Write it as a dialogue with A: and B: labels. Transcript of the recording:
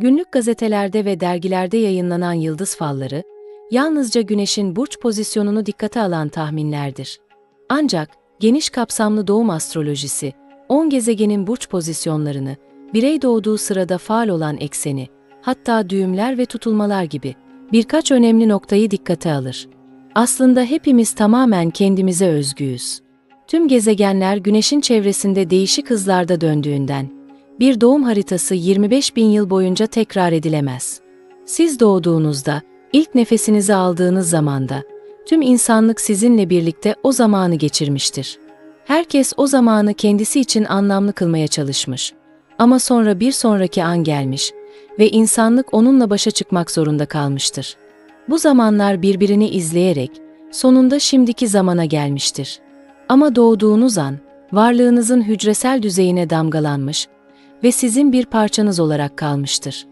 A: Günlük gazetelerde ve dergilerde yayınlanan yıldız falları, yalnızca Güneş'in burç pozisyonunu dikkate alan tahminlerdir. Ancak geniş kapsamlı doğum astrolojisi, 10 gezegenin burç pozisyonlarını, birey doğduğu sırada faal olan ekseni, hatta düğümler ve tutulmalar gibi birkaç önemli noktayı dikkate alır. Aslında hepimiz tamamen kendimize özgüyüz. Tüm gezegenler Güneş'in çevresinde değişik hızlarda döndüğünden, bir doğum haritası 25 bin yıl boyunca tekrar edilemez. Siz doğduğunuzda, ilk nefesinizi aldığınız zamanda, tüm insanlık sizinle birlikte o zamanı geçirmiştir. Herkes o zamanı kendisi için anlamlı kılmaya çalışmış. Ama sonra bir sonraki an gelmiş ve insanlık onunla başa çıkmak zorunda kalmıştır. Bu zamanlar birbirini izleyerek sonunda şimdiki zamana gelmiştir. Ama doğduğunuz an varlığınızın hücresel düzeyine damgalanmış ve sizin bir parçanız olarak kalmıştır.